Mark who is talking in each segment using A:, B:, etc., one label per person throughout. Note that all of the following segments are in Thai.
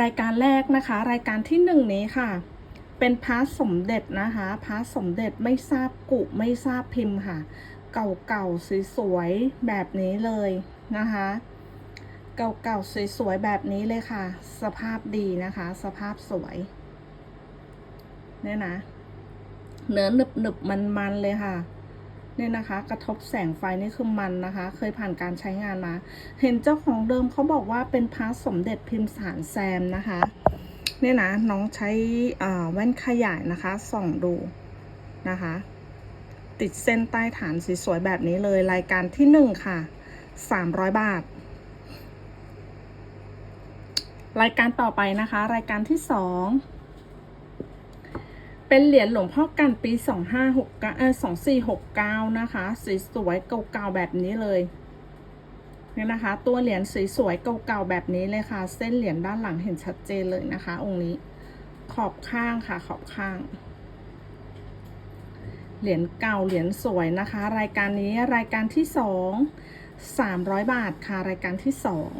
A: รายการแรกนะคะ รายการที่หนึ่งนี้ค่ะ เป็นพระสมเด็จนะคะพระสมเด็จไม่ทราบกุไม่ทราบพิมพ์ค่ะ เก่าๆสวยๆแบบนี้เลยนะคะ เก่าๆสวยๆแบบนี้เลยค่ะ สภาพดีนะคะ สภาพสวยเนี่ยนะ เนื้อหนึบหนึบมันมันๆเลยค่ะ เนี่ยนะคะ กระทบแสงไฟนี่คือมันนะคะ เคยผ่านการใช้งานมา เห็นเจ้าของเดิมเขาบอกว่าเป็นพระสมเด็จพิมพ์สารแซมนะคะ เนี่ยนะน้องใช้แว่นขยายนะคะส่องดูนะคะ ติดเส้นใต้ฐานสีสวยแบบนี้เลยรายการที่หนึ่งค่ะสามร้อยบาท รายการต่อไปนะคะ รายการที่สอง เป็นเหรียญหลวงพ่อกันปีสองห้าหกเออสองสี่หกเก้านะคะสีสวยเก่าๆแบบนี้เลยเนี่ยนะคะ ตัวเหรียญสีสวยเก่าๆแบบนี้เลยค่ะ เส้นเหรียญด้านหลังเห็นชัดเจนเลยนะคะ องค์นี้ ขอบข้างค่ะ ขอบข้าง เหรียญเก่าเหรียญสวยนะคะ รายการนี้รายการที่สองสามร้อยบาทค่ะ รายการที่สอง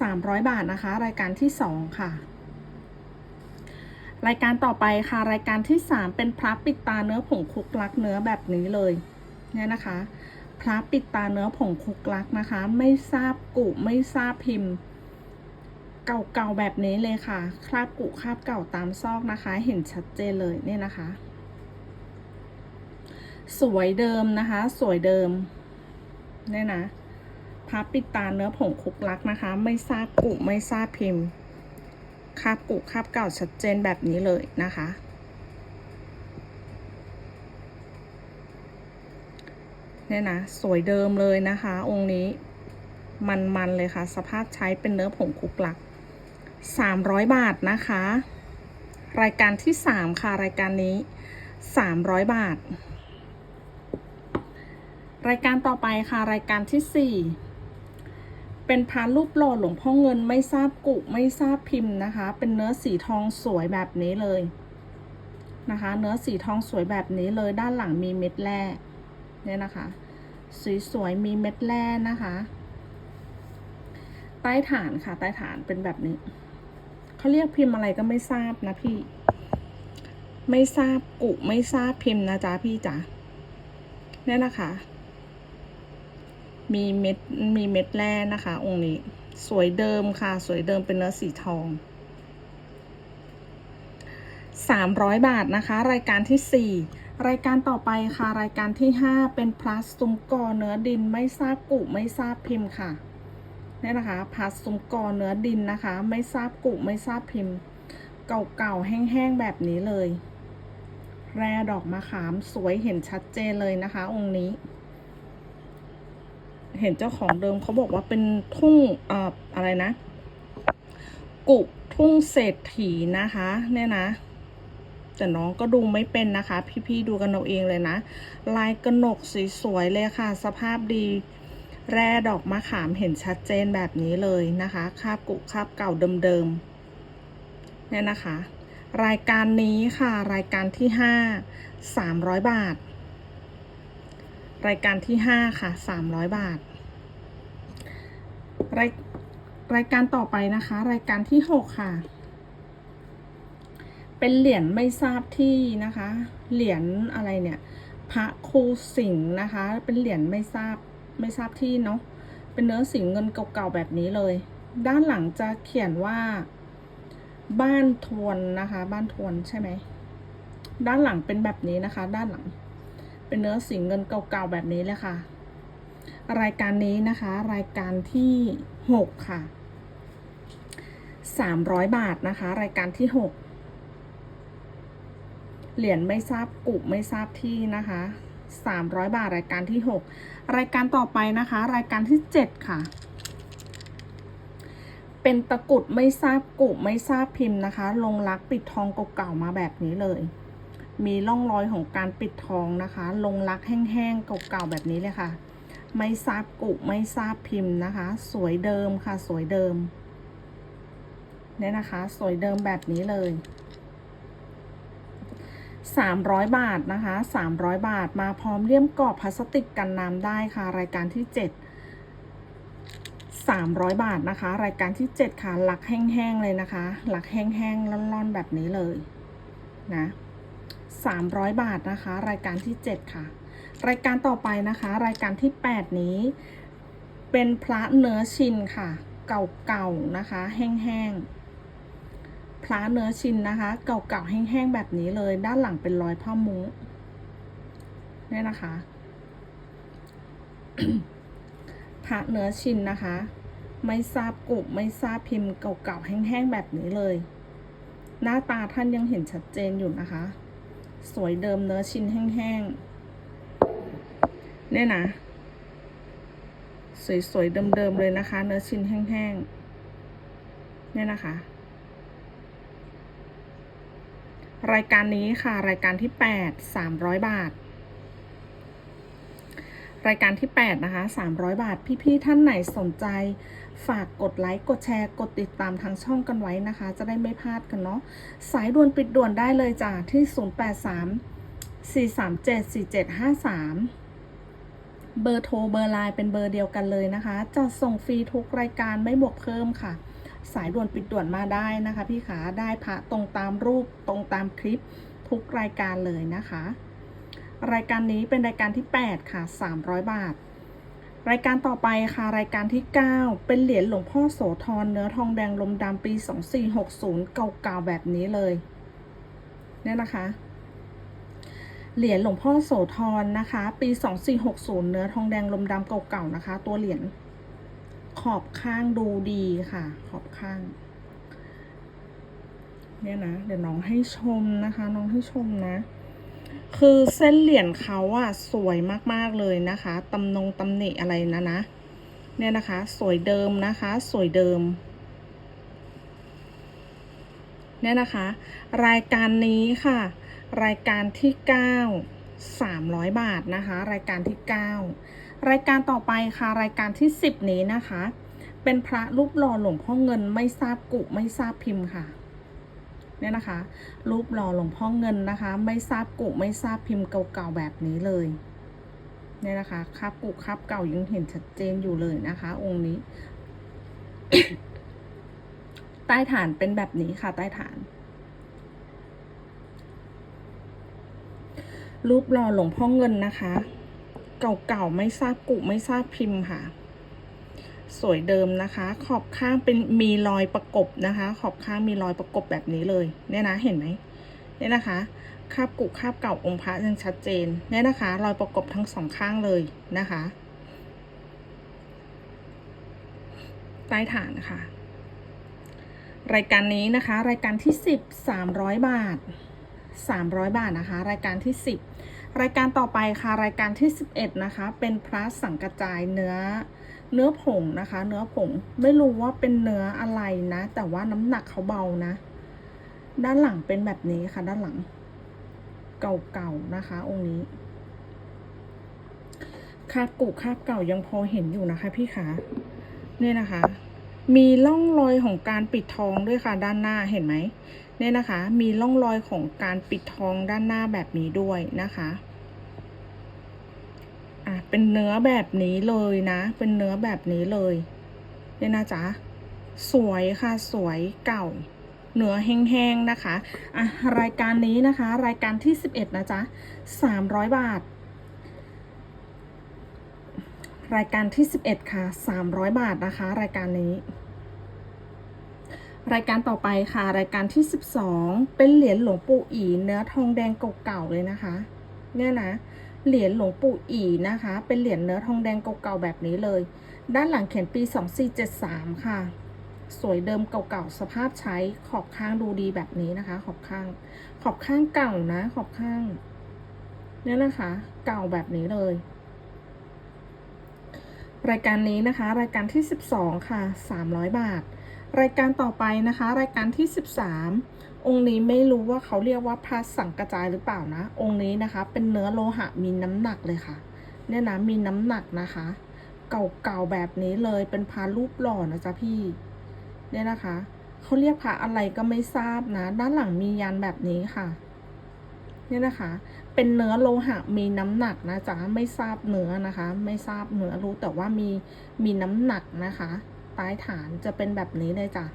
A: สามร้อยบาทนะคะ รายการที่สองค่ะ รายการต่อไปค่ะรายการที่สามเป็นพระปิดตาเนื้อผงคลุกลักเนื้อแบบนี้เลยเนี่ยนะคะ พระปิดตาเนื้อผงคลุกลักนะคะ ไม่ทราบกุไม่ทราบพิมพ์ เก่าๆแบบนี้เลยค่ะ คราบกุคราบเก่าตามซอกนะคะ เห็นชัดเจนเลยเนี่ยนะคะ สวยเดิมนะคะ สวยเดิมเนี่ยนะพับปิดตาเนื้อผงคุกลักนะคะ ไม่ทราบกุไม่ทราบพิมพ์ คราบกุคราบเก่าชัดเจนแบบนี้เลยนะคะ เนี่ยนะ สวยเดิมเลยนะคะ องค์นี้มันๆเลยค่ะ สภาพใช้เป็นเนื้อผงคุกหลัก 300 บาทนะคะ รายการที่ 3 ค่ะ รายการนี้ 300 บาท รายการต่อไปค่ะ รายการที่ 4 เป็นพานรูปหล่อหลวงพ่อเงินไม่ทราบกุไม่ทราบพิมพ์นะคะ เป็นเนื้อสีทองสวยแบบนี้เลยนะคะ เนื้อสีทองสวยแบบนี้เลยด้านหลังมีเม็ดแร่เนี่ยนะคะสีสวยมีเม็ดแร่นะคะ ใต้ฐานค่ะ ใต้ฐานเป็นแบบนี้เขาเรียกพิมพ์อะไรก็ไม่ทราบนะพี่ ไม่ทราบกุไม่ทราบพิมพ์นะจ๊ะพี่จ๋าเนี่ยนะคะ มีเม็ดมีเม็ดแร่นะคะ องค์นี้ สวยเดิมค่ะ สวยเดิมเป็นเนื้อสีทองสามร้อยบาทนะคะ รายการที่สี่รายการต่อไปค่ะ รายการที่ห้าเป็นพลัสซุ้มกอเนื้อดินไม่ทราบกุไม่ทราบพิมพ์ค่ะนี่นะคะพลัสซุ้มกอเนื้อดินนะคะ ไม่ทราบกุไม่ทราบพิมพ์ เก่าๆแห้งๆแบบนี้เลย แร่ดอกมะขามสวยเห็นชัดเจนเลยนะคะ องค์นี้ เห็นเจ้าของเดิมเขาบอกว่าเป็นทุ่งอ่ออะไรนะ กุทุ่งเศรษฐีนะคะ เนี่ยนะ แต่น้องก็ดูไม่เป็นนะคะ พี่ๆดูกันเอาเองเลยนะ ลายกระหนกสวยๆเลยค่ะ สภาพดี แร่ดอกมะขามเห็นชัดเจนแบบนี้เลยนะคะ คาบกุคาบเก่าเดิมๆเนี่ยนะคะ รายการนี้ค่ะ รายการที่ห้าสามร้อยบาทรายการที่ห้าค่ะสามร้อยบาท รายรายการต่อไปนะคะ รายการที่หกค่ะ เป็นเหรียญไม่ทราบที่นะคะ เหรียญอะไรเนี่ย พระครูสิงห์นะคะ เป็นเหรียญไม่ทราบไม่ทราบที่เนาะ เป็นเนื้อสีเงินเก่าๆแบบนี้เลย ด้านหลังจะเขียนว่า บ้านทวนนะคะ บ้านทวนใช่ไหม ด้านหลังเป็นแบบนี้นะคะ ด้านหลัง เป็นเนื้อสีเงินเก่าๆแบบนี้เลยค่ะ รายการนี้นะคะ รายการที่หกค่ะสามร้อยบาทนะคะ รายการที่หกเหรียญไม่ทราบกุไม่ทราบที่นะคะสามร้อยบาทรายการที่หกรายการต่อไปนะคะ รายการที่เจ็ดค่ะ เป็นตะกุดไม่ทราบกุไม่ทราบพิมพ์นะคะ ลงรักปิดทองเก่าๆมาแบบนี้เลยมีร่องรอยของการปิดทองนะคะ ลงรักแห้งๆเก่าๆแบบนี้เลยค่ะ ไม่ทราบกุไม่ทราบพิมพ์นะคะ สวยเดิมค่ะ สวยเดิม เนี่ยนะคะ สวยเดิมแบบนี้เลย300 บาทนะคะ 300 บาทมาพร้อมเลี่ยมกรอบพลาสติกกันน้ำได้ค่ะ รายการที่ 7 300 บาทนะคะ รายการที่ 7 ค่ะ หลักแห้งๆเลยนะคะ หลักแห้งๆร่อนๆแบบนี้เลยนะ300 บาทนะคะ รายการที่ 7 ค่ะ รายการต่อไปนะคะ รายการที่ 8 นี้ เป็นพระเนื้อชินค่ะ เก่าๆนะคะ แห้งๆพระเนื้อชินนะคะ เก่าๆแห้งๆแบบนี้เลย ด้านหลังเป็นรอยพ่อมุ้งเนี่ยนะคะพระเนื้อชินนะคะ ไม่ทราบกลุ่มไม่ทราบพิมพ์เก่าๆแห้งๆแบบนี้เลย หน้าตาท่านยังเห็นชัดเจนอยู่นะคะ สวยเดิมเนื้อชินแห้งๆ เนี่ยนะ สวย ๆ เดิม ๆ เลยนะคะ เนื้อชิ้นแห้ง ๆ เนี่ยนะคะ รายการนี้ค่ะ รายการที่แปดสามร้อยบาท รายการที่8นะคะ300บาท พี่ ๆ ท่านไหนสนใจฝากกดไลค์ กดแชร์ กดติดตามทางช่องกันไว้นะคะ จะได้ไม่พลาดกันเนาะ สายด่วนปิดด่วนได้เลยจ้ะที่ 083 437 4753 เบอร์โทรเบอร์ไลน์เป็นเบอร์เดียวกันเลยนะคะ จะส่งฟรีทุกรายการไม่บวกเพิ่มค่ะ สายด่วนปิดด่วนมาได้นะคะ พี่ขาได้พระตรงตามรูปตรงตามคลิปทุกรายการเลยนะคะ รายการนี้เป็นรายการที่ 8 ค่ะ 300 บาท รายการต่อไปค่ะ รายการที่ 9 เป็นเหรียญหลวงพ่อโสธรเนื้อทองแดงลมดำปี 2460 เก่าๆแบบนี้เลย เนี่ยนะคะ เหรียญหลวงพ่อโสธรนะคะ ปี 2460 เนื้อทองแดงลมดำเก่าๆนะคะ ตัวเหรียญขอบข้างดูดีค่ะ ขอบข้าง เนี่ยนะ เดี๋ยวน้องให้ชมนะคะ น้องให้ชมนะ คือเส้นเหรียญเขาอะสวยมากๆเลยนะคะตำนงตำหนิอะไรนะนะ เนี่ยนะคะ สวยเดิมนะคะ สวยเดิมเนี่ยนะคะ รายการนี้ค่ะ รายการที่ 9 300 บาทนะคะ รายการที่ 9 รายการต่อไปค่ะ รายการที่ 10 นี้นะคะ เป็นพระรูปหล่อหลวงพ่อเงินไม่ทราบกุไม่ทราบพิมพ์ค่ะเนี่ยนะคะ รูปหล่อหลวงพ่อเงินนะคะ ไม่ทราบกุไม่ทราบพิมพ์เก่าๆแบบนี้เลยเนี่ยนะคะคาบกุคาบเก่ายังเห็นชัดเจนอยู่เลยนะคะ องค์นี้ ใต้ฐานเป็นแบบนี้ค่ะ ใต้ฐาน รูปหล่อหลวงพ่อเงินนะคะ เก่าๆไม่ทราบกุไม่ทราบพิมพ์ค่ะ สวยเดิมนะคะ ขอบข้างเป็นมีรอยประกบนะคะ ขอบข้างมีรอยประกบแบบนี้เลย เนี่ยนะเห็นไหมเนี่ยนะคะคาบกุคาบเก่าองค์พระยังชัดเจนเนี่ยนะคะ รอยประกบทั้งสองข้างเลยนะคะใต้ฐานค่ะ รายการนี้นะคะ รายการที่สิบสามร้อยบาท สามร้อยบาทนะคะ รายการที่สิบรายการต่อไปค่ะรายการที่สิบเอ็ดนะคะ เป็นพระสังกระจายเนื้อเนื้อผงนะคะ เนื้อผงไม่รู้ว่าเป็นเนื้ออะไรนะ แต่ว่าน้ำหนักเขาเบานะ ด้านหลังเป็นแบบนี้ค่ะ ด้านหลัง เก่าๆนะคะ องค์นี้คาบกุคาบเก่ายังพอเห็นอยู่นะคะ พี่ขาเนี่ยนะคะ มีร่องรอยของการปิดทองด้วยค่ะ ด้านหน้าเห็นไหม เนี่ยนะคะ มีร่องรอยของการปิดทองด้านหน้าแบบนี้ด้วยนะคะอะเป็นเนื้อแบบนี้เลยนะ เป็นเนื้อแบบนี้เลยเนี่ยนะจ๊ะสวยค่ะสวยเก่าเนื้อแห้งๆนะคะอะรายการนี้นะคะ รายการที่ 11 นะจ๊ะ 300 บาท รายการที่ 11 ค่ะ 300 บาทนะคะ รายการนี้ รายการต่อไปค่ะ รายการที่ 12 เป็นเหรียญหลวงปู่อีเนื้อทองแดงเก่าๆเลยนะคะ เนี่ยนะ เหรียญหลวงปู่อีนะคะ เป็นเหรียญเนื้อทองแดงเก่าๆแบบนี้เลย ด้านหลังเขียนปี 2473 ค่ะ สวยเดิมเก่าๆสภาพใช้ขอบข้างดูดีแบบนี้นะคะ ขอบข้าง ขอบข้างเก่านะ ขอบข้าง เนี่ยนะคะ เก่าแบบนี้เลยรายการนี้นะคะ รายการที่ 12 ค่ะ 300 บาท รายการต่อไปนะคะ รายการที่ 13 องค์นี้ไม่รู้ว่าเขาเรียกว่าพระสังกระจายหรือเปล่านะ องค์นี้นะคะ เป็นเนื้อโลหะมีน้ำหนักเลยค่ะ เนี่ยนะมีน้ำหนักนะคะ เก่าๆแบบนี้เลยเป็นพระรูปหล่อนะจ๊ะพี่ เนี่ยนะคะเขาเรียกพระอะไรก็ไม่ทราบนะ ด้านหลังมียันแบบนี้ค่ะเนี่ยนะคะ เป็นเนื้อโลหะมีน้ำหนักนะจ๊ะไม่ทราบเนื้อนะคะ ไม่ทราบเนื้อรู้แต่ว่ามีมีน้ำหนักนะคะ ใต้ฐานจะเป็นแบบนี้เลยจ้ะ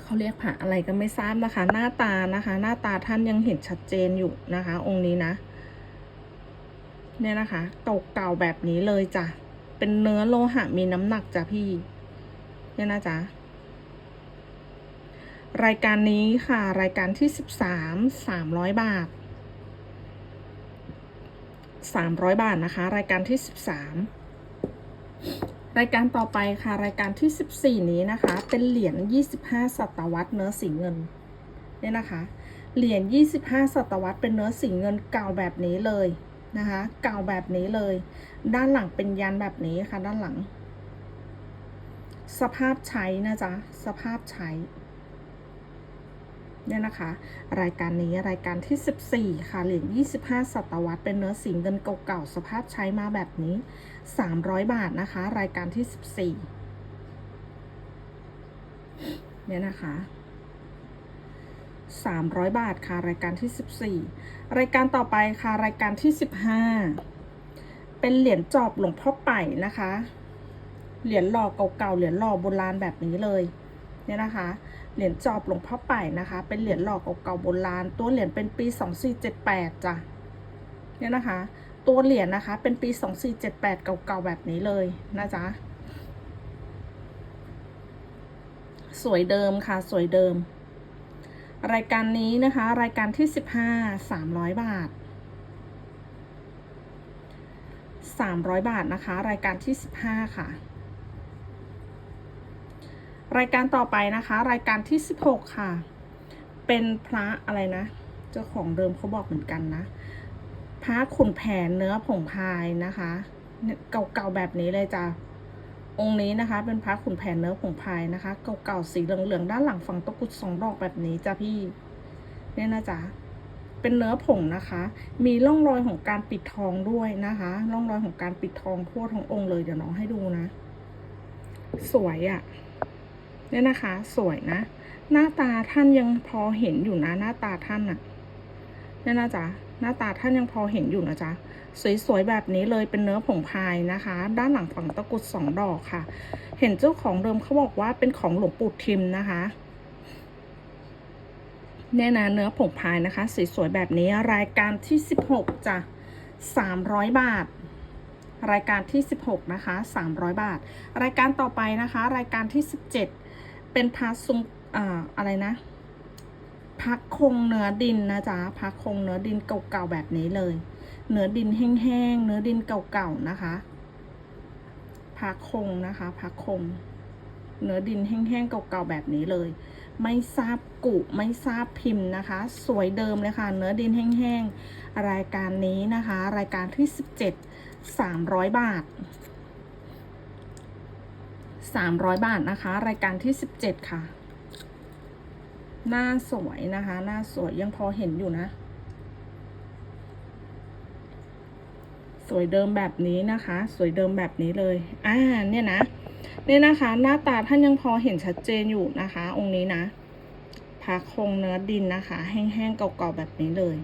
A: เขาเรียกผ่าอะไรก็ไม่ทราบนะคะ หน้าตานะคะ หน้าตาท่านยังเห็นชัดเจนอยู่นะคะ องค์นี้นะเนี่ยนะคะเก่าๆแบบนี้เลยจ้ะเป็นเนื้อโลหะมีน้ำหนักจ้ะพี่ เนี่ยนะจ๊ะรายการนี้ค่ะ รายการที่สิบสามสามร้อยบาทสามร้อยบาทนะคะ รายการที่สิบสาม รายการต่อไปค่ะ รายการที่สิบสี่นี้นะคะ เป็นเหรียญยี่สิบห้าศตวรรษเนื้อสีเงินเนี่ยนะคะ เหรียญยี่สิบห้าศตวรรษเป็นเนื้อสีเงินเก่าแบบนี้เลยนะคะ เก่าแบบนี้เลย ด้านหลังเป็นยันแบบนี้ค่ะ ด้านหลัง สภาพใช้นะจ๊ะ สภาพใช้ เนี่ยนะคะ รายการนี้รายการที่ 14 ค่ะเหรียญ25 ศตวรรษเป็นเนื้อสีเงินเก่าๆสภาพใช้มาแบบนี้ 300 บาทนะคะ รายการที่ 14 เนี่ยนะคะ300 บาทค่ะ รายการที่ 14 รายการต่อไปค่ะ รายการที่ 15 เป็นเหรียญจอบหลวงพ่อไป่นะคะ เหรียญหล่อเก่าๆเหรียญหล่อโบราณแบบนี้เลย เนี่ยนะคะ เหรียญจอบหลวงพ่อไป่นะคะ เป็นเหรียญหล่อเก่าๆโบราณ ตัวเหรียญเป็นปี 2478จ้ะ เนี่ยนะคะ ตัวเหรียญนะคะ เป็นปี 2478 เก่าๆแบบนี้เลยนะจ๊ะ สวยเดิมค่ะ สวยเดิม รายการนี้นะคะ รายการที่ 15 300 บาท 300 บาทนะคะ รายการที่ 15 ค่ะ รายการต่อไปนะคะ รายการที่ 16 ค่ะ เป็นพระอะไรนะ เจ้าของเดิมเขาบอกเหมือนกันนะ พระขุนแผนเนื้อผงพายนะคะ เก่าๆแบบนี้เลยจ้ะองค์นี้นะคะ เป็นพระขุนแผนเนื้อผงพายนะคะ เก่าๆสีเหลืองๆด้านหลังฝั่งตะกุดสองดอกแบบนี้จ้ะพี่เนี่ยนะจ๊ะเป็นเนื้อผงนะคะ มีร่องรอยของการปิดทองด้วยนะคะ ร่องรอยของการปิดทองทั่วทั้งองค์เลยเดี๋ยวน้องให้ดูนะ สวยอะ่ะ เนี่ยนะคะ สวยนะ หน้าตาท่านยังพอเห็นอยู่นะ หน้าตาท่านอะเนี่ยนะจ๊ะหน้าตาท่านยังพอเห็นอยู่นะจ๊ะสวยๆแบบนี้เลยเป็นเนื้อผงพายนะคะ ด้านหลังฝั่งตะกรุดสองดอกค่ะ เห็นเจ้าของเดิมเขาบอกว่าเป็นของหลวงปู่ทิมนะคะเนี่ยนะเนื้อผงพายนะคะสวยๆแบบนี้รายการที่สิบหกจ้ะสามร้อยบาท รายการที่ 16นะคะ300 บาท รายการต่อไปนะคะ รายการที่ 17 เป็นพาซุมอ่าอะไรนะพักคงเนื้อดินนะจ๊ะพักคงเนื้อดินเก่าๆแบบนี้เลย เนื้อดินแห้งๆเนื้อดินเก่าๆนะคะพักคงนะคะพักคง เนื้อดินแห้งๆเก่าๆแบบนี้เลย ไม่ทราบกุไม่ทราบพิมพ์นะคะ สวยเดิมเลยค่ะ เนื้อดินแห้งๆรายการนี้นะคะ รายการที่ 17 300 บาท 300 บาทนะคะ รายการที่ 17 ค่ะ หน้าสวยนะคะ หน้าสวยยังพอเห็นอยู่นะ สวยเดิมแบบนี้นะคะ สวยเดิมแบบนี้เลยอ่าเนี่ยนะเนี่ยนะคะ หน้าตาท่านยังพอเห็นชัดเจนอยู่นะคะ องค์นี้นะพาคงเนื้อดินนะคะ แห้งๆเก่าๆแบบนี้เลย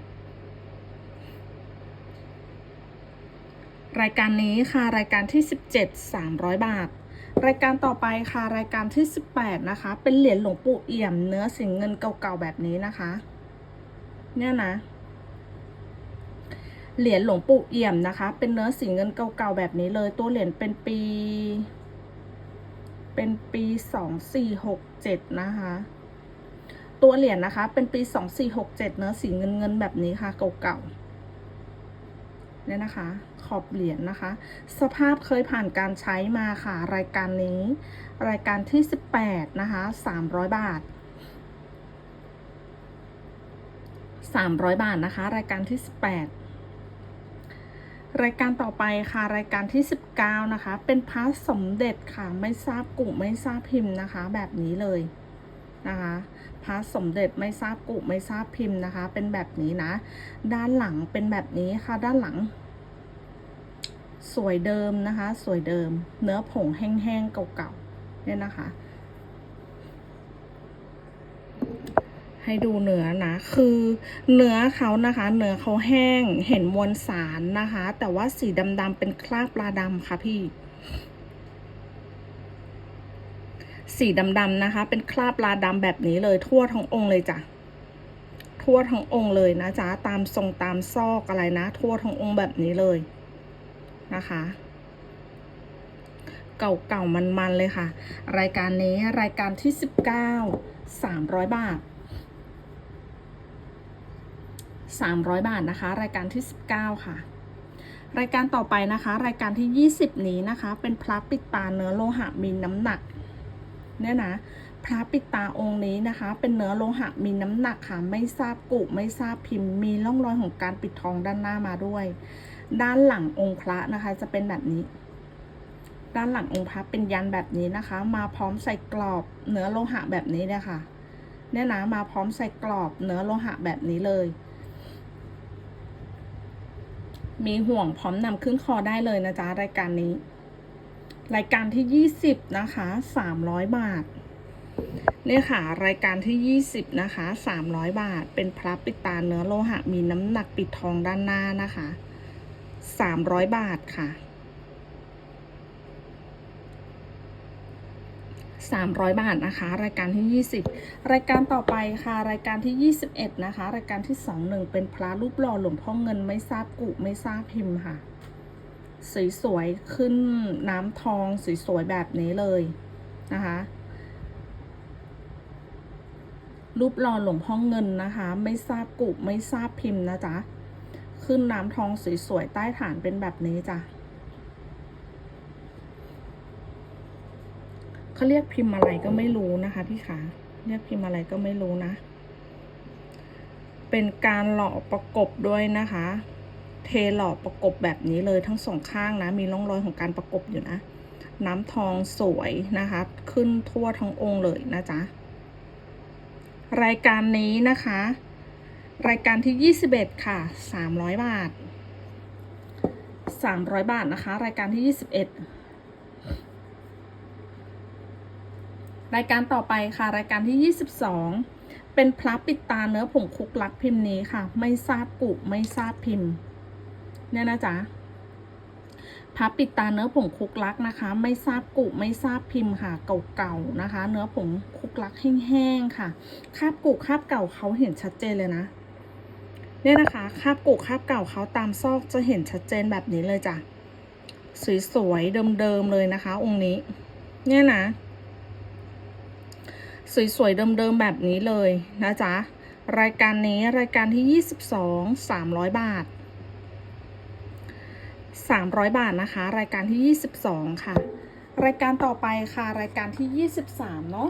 A: รายการนี้ค่ะ รายการที่ 17 300 บาท รายการต่อไปค่ะ รายการที่ 18 นะคะ เป็นเหรียญหลวงปู่เอี่ยม เนื้อสิงเงินเก่าๆแบบนี้นะคะ เนี่ยนะ เหรียญหลวงปู่เอี่ยมนะคะ เป็นเนื้อสีเงินเก่าๆแบบนี้เลย ตัวเหรียญเป็นปี เป็นปีสองสี่หกเจ็ดนะคะ ตัวเหรียญนะคะ เป็นปีสองสี่หกเจ็ดเนื้อสีเงินเงินแบบนี้ค่ะ เก่าๆ เนี่ยนะคะ ขอบเหรียญนะคะ สภาพเคยผ่านการใช้มาค่ะ รายการนี้ รายการที่สิบแปดนะคะสามร้อยบาทสามร้อยบาทนะคะ รายการที่สิบแปดรายการต่อไปค่ะ รายการที่ 19 นะคะ เป็นพระสมเด็จค่ะ ไม่ทราบกลุ่มไม่ทราบพิมพ์นะคะ แบบนี้เลย นะคะพระสมเด็จไม่ทราบกลุ่มไม่ทราบพิมพ์นะคะ เป็นแบบนี้นะ ด้านหลังเป็นแบบนี้ค่ะ ด้านหลัง สวยเดิมนะคะ สวยเดิม เนื้อผงแห้งๆเก่าๆเนี่ยนะคะ ให้ดูเนื้อนะ คือเนื้อเขานะคะ เนื้อเขาแห้งเห็นมวลสารนะคะ แต่ว่าสีดำๆเป็นคราบปลาดำค่ะพี่ สีดำๆนะคะ เป็นคราบลาดำแบบนี้เลยทั่วทั้งองค์เลยจ้ะทั่วทั้งองค์เลยนะจ๊ะตามทรงตามซอกอะไรนะ ทั่วทั้งองค์แบบนี้เลยนะคะ เก่าๆมันๆเลยค่ะ รายการนี้รายการที่สิบเก้าสามร้อยบาทสามร้อยบาทนะคะ รายการที่สิบเก้าค่ะรายการต่อไปนะคะ รายการที่ยี่สิบนี้นะคะ เป็นพระปิดตาเนื้อโลหะมีน้ำหนัก เนี่ยนะพระปิดตาองค์นี้นะคะ เป็นเนื้อโลหะมีน้ำหนักค่ะ ไม่ทราบกุไม่ทราบพิมพ์ มีร่องรอยของการปิดทองด้านหน้ามาด้วย ด้านหลังองค์พระนะคะ จะเป็นแบบนี้ ด้านหลังองค์พระเป็นยันแบบนี้นะคะ มาพร้อมใส่กรอบเนื้อโลหะแบบนี้เลยค่ะ เนี่ยนะมาพร้อมใส่กรอบเนื้อโลหะแบบนี้เลย มีห่วงพร้อมนำขึ้นคอได้เลยนะจ๊ะรายการนี้ รายการที่ยี่สิบนะคะสามร้อยบาท เนี่ยค่ะ รายการที่ยี่สิบนะคะสามร้อยบาท เป็นพระปิดตาเนื้อโลหะ มีน้ำหนักปิดทองด้านหน้านะคะสามร้อยบาทค่ะสามร้อยบาทนะคะ รายการที่ยี่สิบรายการต่อไปค่ะ รายการที่ยี่สิบเอ็ดนะคะ รายการที่สองหนึ่งเป็นพระรูปหล่อหลวงพ่อเงินไม่ทราบกุไม่ทราบพิมพ์ค่ะ สวยๆขึ้นน้ำทองสวยๆแบบนี้เลยนะคะรูปหล่อหลวงพ่อเงินนะคะ ไม่ทราบกุไม่ทราบพิมพ์นะจ๊ะขึ้นน้ำทองสวยๆใต้ฐานเป็นแบบนี้จ้ะเขาเรียกพิมพ์อะไรก็ไม่รู้นะคะพี่ขาเรียกพิมพ์อะไรก็ไม่รู้นะ เป็นการหล่อประกบด้วยนะคะ เทหล่อประกบแบบนี้เลยทั้งสองข้างนะ มีร่องรอยของการประกบอยู่นะ น้ำทองสวยนะคะ ขึ้นทั่วทั้งองค์เลยนะจ๊ะ รายการนี้นะคะ รายการที่ 21 ค่ะ 300 บาท 300 บาทนะคะ รายการที่ 21 รายการต่อไปค่ะ รายการที่ 22เป็นพระปิดตาเนื้อผงคุกลักพิมพ์นี้ค่ะ ไม่ทราบกุไม่ทราบพิมพ์ เนี่ยนะจ๊ะพระปิดตาเนื้อผงคุกลักนะคะ ไม่ทราบกุไม่ทราบพิมพ์ค่ะ เก่าๆนะคะ เนื้อผงคุกลักแห้งๆค่ะ คาบกุคาบเก่าเขาเห็นชัดเจนเลยนะ เนี่ยนะคะ คาบกุคาบเก่าเขาตามซอกจะเห็นชัดเจนแบบนี้เลยจ้ะสวยๆเดิมๆเลยนะคะ องค์นี้ เนี่ยนะ สวยๆเดิมๆแบบนี้เลยนะจ๊ะรายการนี้รายการที่ 22 300 บาท 300 บาทนะคะ รายการที่ 22 ค่ะ รายการต่อไปค่ะ รายการที่ 23 เนาะ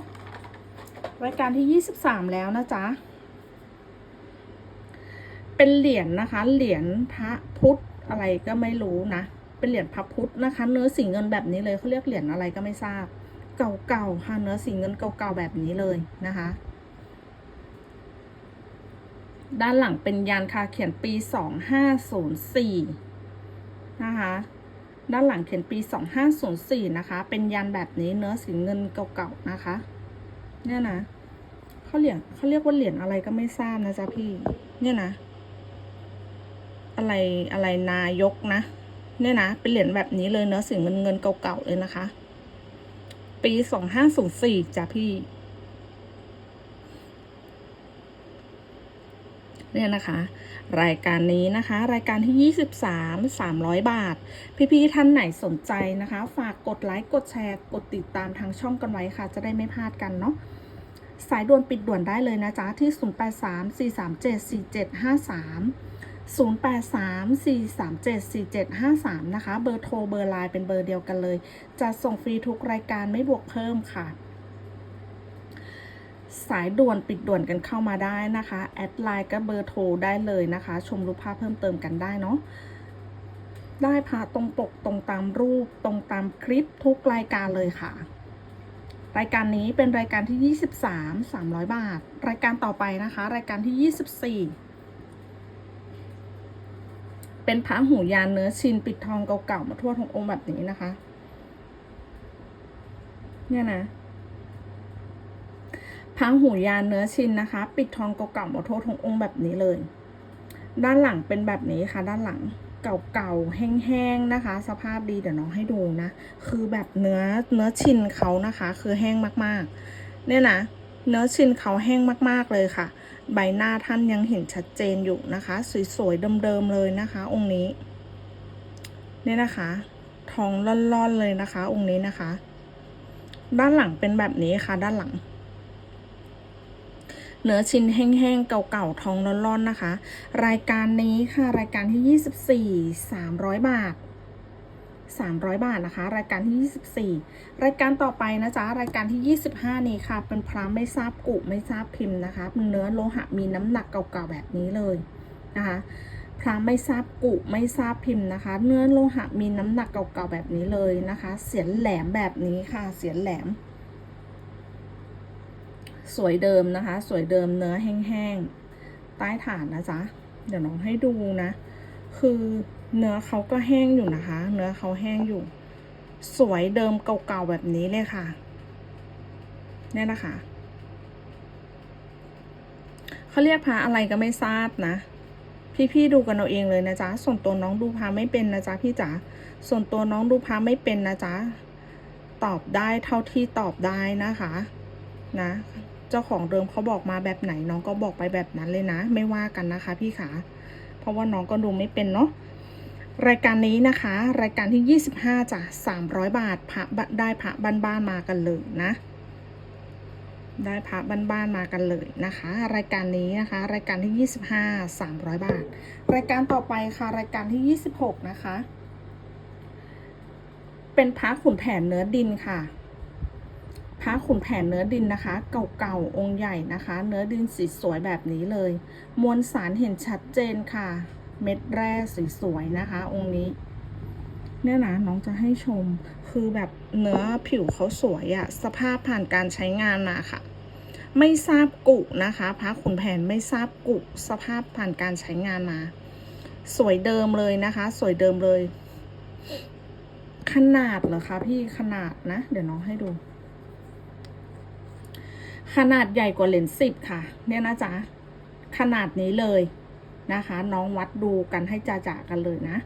A: รายการที่ 23 แล้วนะจ๊ะ เป็นเหรียญนะคะ เหรียญพระพุทธอะไรก็ไม่รู้นะ เป็นเหรียญพระพุทธนะคะ เนื้อสีเงินแบบนี้เลยเขาเรียกเหรียญอะไรก็ไม่ทราบ เก่าๆค่ะ เนื้อสีเงินเก่าๆแบบนี้เลยนะคะ ด้านหลังเป็นยันค่ะเขียนปี 2504 นะคะ ด้านหลังเขียนปี 2504 นะคะ เป็นยันแบบนี้เนื้อสีเงินเก่าๆนะคะ เนี่ยนะเขาเหรียญเขาเรียกว่าเหรียญอะไรก็ไม่ทราบนะจ๊ะพี่ เนี่ยนะ อะไรอะไรนายกนะ เนี่ยนะ เป็นเหรียญแบบนี้เลยเนื้อสีเงินเงินเก่าๆเลยนะคะ ปี 2504จ้ะพี่เนี่ยนะคะ รายการนี้นะคะ รายการที่ 23 300 บาท พี่ๆท่านไหนสนใจนะคะ ฝากกดไลค์กดแชร์กดติดตามทางช่องกันไว้ค่ะ จะได้ไม่พลาดกันเนาะสายด่วนปิดด่วนได้เลยนะจ๊ะ ที่ 0834374753 0834374753 นะคะ เบอร์โทรเบอร์ไลน์เป็นเบอร์เดียวกันเลย จะส่งฟรีทุกรายการไม่บวกเพิ่มค่ะ สายด่วนปิดด่วนกันเข้ามาได้นะคะ แอดไลน์ก็เบอร์โทรได้เลยนะคะ ชมรูปภาพเพิ่มเติมกันได้เนาะได้พาตรงปกตรงตามรูปตรงตามคลิปทุกรายการเลยค่ะ รายการนี้เป็นรายการที่ 23 300 บาท รายการต่อไปนะคะ รายการที่ 24 เป็นพระหูยานเนื้อชินปิดทองเก่าๆมาทั่วทั้งองค์แบบนี้นะคะ เนี่ยนะ พระหูยานเนื้อชินนะคะ ปิดทองเก่าๆมาทั่วทั้งองค์แบบนี้เลย ด้านหลังเป็นแบบนี้ค่ะ ด้านหลังเก่าๆแห้งๆนะคะ สภาพดีเดี๋ยวน้องให้ดูนะ คือแบบเนื้อเนื้อชินเขานะคะ คือแห้งมากๆ เนี่ยนะเนื้อชินเขาแห้งมากๆเลยค่ะ ใบหน้าท่านยังเห็นชัดเจนอยู่นะคะ สวยๆเดิมๆเลยนะคะ องค์นี้เนี่ยนะคะทองล่อนๆเลยนะคะ องค์นี้นะคะ ด้านหลังเป็นแบบนี้ค่ะ ด้านหลัง เนื้อชิ้นแห้งๆ เก่าๆ ทองร่อนๆ นะคะ รายการนี้ค่ะ รายการที่ 24 300 บาท 300 บาทนะคะ รายการที่ 24 รายการต่อไปนะจ๊ะ รายการที่ 25 นี้ค่ะ เป็นพระไม่ทราบกุไม่ทราบพิมพ์นะคะ เป็นเนื้อโลหะมีน้ำหนักเก่าๆ แบบนี้เลยนะคะพระไม่ทราบกุไม่ทราบพิมพ์นะคะ เนื้อโลหะมีน้ำหนักเก่าๆ แบบนี้เลยนะคะ เสียนแหลมแบบนี้ค่ะ เสียนแหลม สวยเดิมนะคะ สวยเดิมเนื้อแห้งๆ ใต้ฐานนะจ๊ะ เดี๋ยวน้องให้ดูนะ คือเนื้อเขาก็แห้งอยู่นะคะ เนื้อเขาแห้งอยู่ สวยเดิมเก่าๆแบบนี้เลยค่ะ เนี่ยนะคะ เขาเรียกพระอะไรก็ไม่ทราบนะ พี่ๆดูกันเอาเองเลยนะจ๊ะ ส่วนตัวน้องดูพระไม่เป็นนะจ๊ะพี่จ๋า ส่วนตัวน้องดูพระไม่เป็นนะจ๊ะ ตอบได้เท่าที่ตอบได้นะคะ นะ เจ้าของเดิมเขาบอกมาแบบไหนน้องก็บอกไปแบบนั้นเลยนะ ไม่ว่ากันนะคะ พี่ขาเพราะว่าน้องก็ดูไม่เป็นเนาะรายการนี้นะคะ รายการที่ 25จ้ะ300 บาทพระบได้พระบ้านๆมากันเลยนะ ได้พระบ้านๆมากันเลยนะคะ รายการนี้นะคะ รายการที่ 25 300 บาท รายการต่อไปค่ะรายการที่ 26 นะคะ เป็นพระขุนแผนเนื้อดินค่ะ พระขุนแผนเนื้อดินนะคะ เก่าๆ องค์ใหญ่นะคะ เนื้อดินสีสวยแบบนี้เลย มวลสารเห็นชัดเจนค่ะ เม็ดแร่สีสวยนะคะ องค์นี้ เนี่ยนะน้องจะให้ชมคือแบบเนื้อผิวเขาสวยอะสภาพผ่านการใช้งานมาค่ะ ไม่ทราบกุนะคะพระขุนแผนไม่ทราบกุสภาพผ่านการใช้งานมา สวยเดิมเลยนะคะ สวยเดิมเลย ขนาดเหรอคะพี่ขนาดนะ เดี๋ยวน้องให้ดู ขนาดใหญ่กว่าเลนส์สิบค่ะ เนี่ยนะจ๊ะ ขนาดนี้เลยนะคะ น้องวัดดูกันให้จ่าๆกันเลยนะ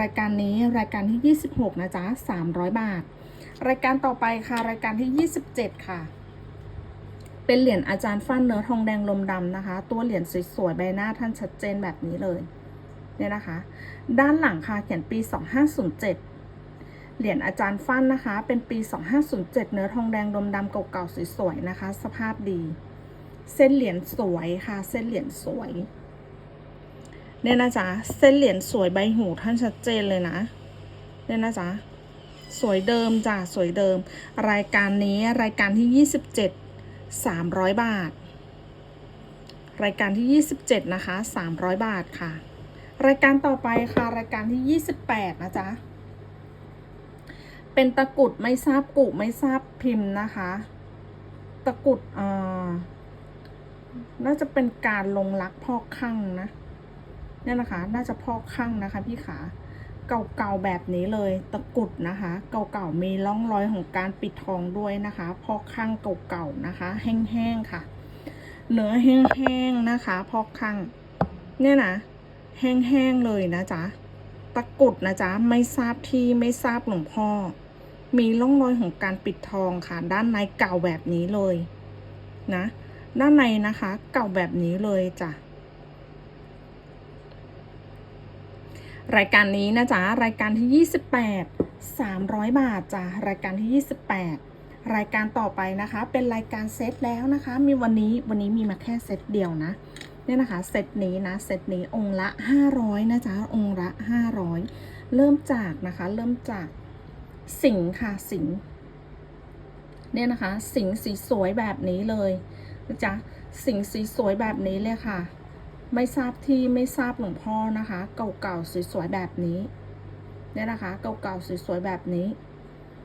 A: รายการนี้รายการที่ 26 นะจ๊ะ 300 บาท รายการต่อไปค่ะ รายการที่ 27 ค่ะ เป็นเหรียญอาจารย์ฟันเนื้อทองแดงลมดำนะคะ ตัวเหรียญสวยๆ ใบหน้าท่านชัดเจนแบบนี้เลย เนี่ยนะคะ ด้านหลังค่ะเขียนปี 2507 เหรียญอาจารย์ฟันนะคะ เป็นปี 2507 เนื้อทองแดงดมดำเก่าๆสวยๆนะคะ สภาพดี เส้นเหรียญสวยค่ะ เส้นเหรียญสวย เนี่ยนะจ๊ะ เส้นเหรียญสวยใบหูท่านชัดเจนเลยนะ เนี่ยนะจ๊ะ สวยเดิมจ้ะ สวยเดิม รายการนี้รายการที่ 27 300 บาท รายการที่ 27 นะคะ 300 บาทค่ะ รายการต่อไปค่ะ รายการที่ 28 นะจ๊ะ เป็นตะกุดไม่ทราบกุไม่ทราบพิมพ์นะคะ ตะกุดอ่าน่าจะเป็นการลงรักพอกข้างนะเนี่ยนะคะ น่าจะพอกข้างนะคะ พี่ขาเก่าๆแบบนี้เลยตะกุดนะคะ เก่าๆมีร่องรอยของการปิดทองด้วยนะคะพอกข้างเก่าๆนะคะ แห้งๆค่ะ เนื้อแห้งๆนะคะพอกข้างเนี่ยนะแห้งๆเลยนะจ๊ะตะกุดนะจ๊ะไม่ทราบที่ไม่ทราบหลวงพ่อ มีร่องรอยของการปิดทองค่ะ ด้านในเก่าแบบนี้เลยนะ ด้านในนะคะ เก่าแบบนี้เลยจ้ะรายการนี้นะจ๊ะรายการที่ 28 300 บาทจ้ะรายการที่ 28 รายการต่อไปนะคะ เป็นรายการเซตแล้วนะคะ มีวันนี้วันนี้มีมาแค่เซตเดียวนะเนี่ยนะคะเซตนี้นะเซตนี้องค์ละ 500 นะจ๊ะองค์ละ 500 เริ่มจากนะคะ เริ่มจาก สิงค่ะสิงเนี่ยนะคะ สิงสีสวยแบบนี้เลยนะจ๊ะสิงสีสวยแบบนี้เลยค่ะ ไม่ทราบที่ไม่ทราบหลวงพ่อนะคะ เก่าๆสวยๆแบบนี้เนี่ยนะคะ เก่าๆสวยๆแบบนี้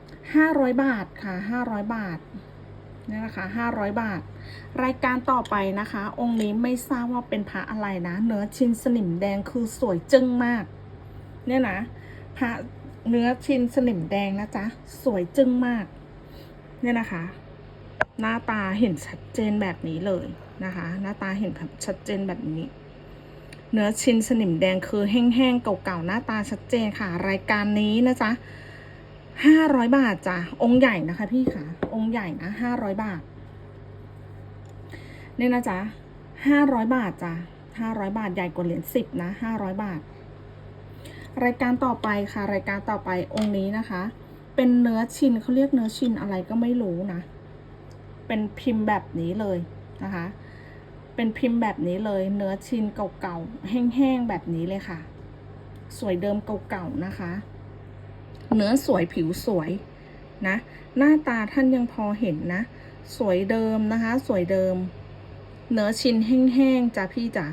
A: 500บาทค่ะ500บาทเนี่ยนะคะ500บาท รายการต่อไปนะคะ องค์นี้ไม่ทราบว่าเป็นพระอะไรนะ เนื้อชินสนิมแดงคือสวยจึ้งมาก เนี่ยนะพระ เนื้อชิ้นสนิมแดงนะจ๊ะ สวยจึ้งมาก เนี่ยนะคะ หน้าตาเห็นชัดเจนแบบนี้เลยนะคะ หน้าตาเห็นแบบชัดเจนแบบนี้ เนื้อชิ้นสนิมแดงคือแห้งๆเก่าๆหน้าตาชัดเจนค่ะ รายการนี้นะจ๊ะห้าร้อยบาทจ้ะองค์ใหญ่นะคะ พี่ค่ะ องค์ใหญ่นะห้าร้อยบาท เนี่ยนะจ๊ะห้าร้อยบาทจ้ะห้าร้อยบาทใหญ่กว่าเหรียญสิบนะห้าร้อยบาท รายการต่อไปค่ะ รายการต่อไปองค์นี้นะคะ เป็นเนื้อชินเขาเรียกเนื้อชินอะไรก็ไม่รู้นะ เป็นพิมพ์แบบนี้เลยนะคะ เป็นพิมพ์แบบนี้เลย เนื้อชินเก่าๆ แห้งๆ แบบนี้เลยค่ะ สวยเดิมเก่าๆ นะคะ เนื้อสวยผิวสวยนะ หน้าตาท่านยังพอเห็นนะ สวยเดิมนะคะ สวยเดิม เนื้อชินแห้งๆจ้ะพี่จ๋า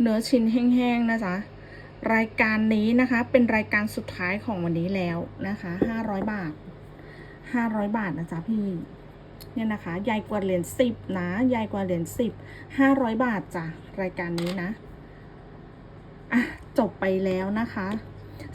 A: เนื้อชิ้นแห้งๆ นะจ๊ะ รายการนี้นะคะเป็นรายการสุดท้ายของวันนี้แล้วนะคะห้าร้อยบาทห้าร้อยบาทนะจ๊ะพี่เนี่ยนะคะใหญ่กว่าเหรียญสิบนะใหญ่กว่าเหรียญสิบห้าร้อยบาทจ้ะรายการนี้นะอะจบไปแล้วนะคะ